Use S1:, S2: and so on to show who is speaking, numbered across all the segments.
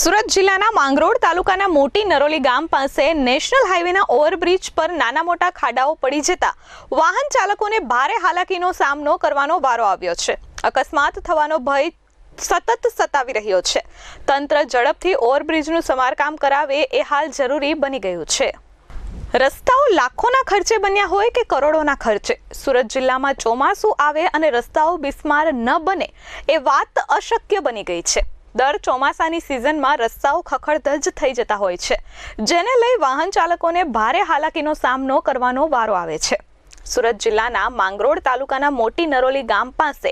S1: સુરત જિલ્લાના માંગરોળ તાલુકાના મોટી નરોલી ગામ પાસે નેશનલ હાઈવેના ઓવરબ્રિજ પર નાના મોટા ખાડાઓ પડી જતા વાહન ચાલકોને ભારે હાલાકીનો સામનો કરવાનો વારો આવ્યો છે. અકસ્માત થવાનો ભય સતત સતાવી રહ્યો છે. તંત્ર ઝડપથી ઓવરબ્રિજનું સમારકામ કરાવે એ હાલ જરૂરી બની ગયું છે. રસ્તાઓ લાખોના ખર્ચે બન્યા હોય કે કરોડોના ખર્ચે? સુરત જિલ્લામાં ચોમાસું આવે અને રસ્તાઓ બિસ્માર ન બને એ વાત અશક્ય બની ગઈ છે. દર ચોમાસાની સિઝનમાં રસ્તાઓ ખખડધજ થઈ જતા હોય છે, જેને લઈ વાહન ચાલકોને ભારે હાલાકીનો સામનો કરવાનો વારો આવે છે. સુરત જિલ્લાના માંગરોળ તાલુકાના મોટી નરોલી ગામ પાસે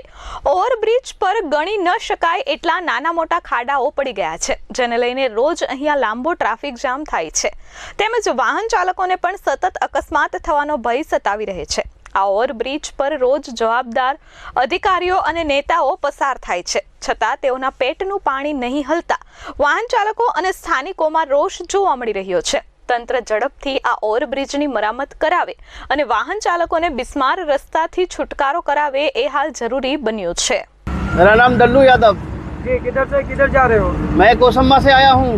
S1: ઓવરબ્રિજ પર ગણી ન શકાય એટલા નાના મોટા ખાડાઓ પડી ગયા છે, જેને લઈને રોજ અહીંયા લાંબો ટ્રાફિક જામ થાય છે. તેમજ વાહન ચાલકોને પણ સતત અકસ્માત થવાનો ભય સતાવી રહે છે. આ ઓવરબ્રિજ પર રોજ જવાબદાર અધિકારીઓ અને નેતાઓ પસાર થાય છે છતાં તેઓના પેટનું પાણી નહીં હલતા વાહન ચાલકો અને સ્થાનિકોમાં રોષ જોવા મળી રહ્યો છે તંત્ર ઝડપથી આ ઓવરબ્રિજની મરામત કરાવે અને વાહન ચાલકોને બિસ્માર રસ્તાથી છુટકારો કરાવે એ હાલ જરૂરી બન્યું છે
S2: मेरा नाम दल्लू यादव
S3: जी किधर से किधर जा रहे हो
S2: मैं कोसम्मा से आया हूँ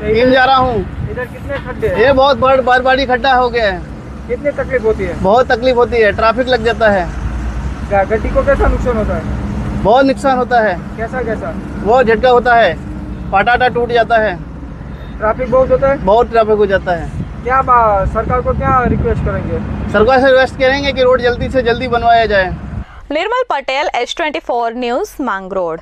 S2: टीम जा रहा हूँ
S3: इधर कितने खड्डे हैं
S2: ये बहुत बड़ बार बारी खड्डा हो गया है
S3: कितनी तकलीफ़ होती है?
S2: बहुत तकलीफ़ होती है ट्रैफ़िक लग जाता है।
S3: गड्डी को कैसा नुकसान होता है?
S2: बहुत नुकसान होता है।
S3: कैसा कैसा?
S2: बहुत झटका होता है पटाटा टूट जाता है।
S3: ट्रैफ़िक बहुत होता है?
S2: बहुत ट्रैफ़िक हो जाता है।
S3: क्या सरकार को क्या रिक्वेस्ट करेंगे?
S2: सरकार से रिक्वेस्ट करेंगे कि रोड जल्दी से जल्दी बनवाया जाए।
S1: Nirmal Patel H twenty four news Mangrol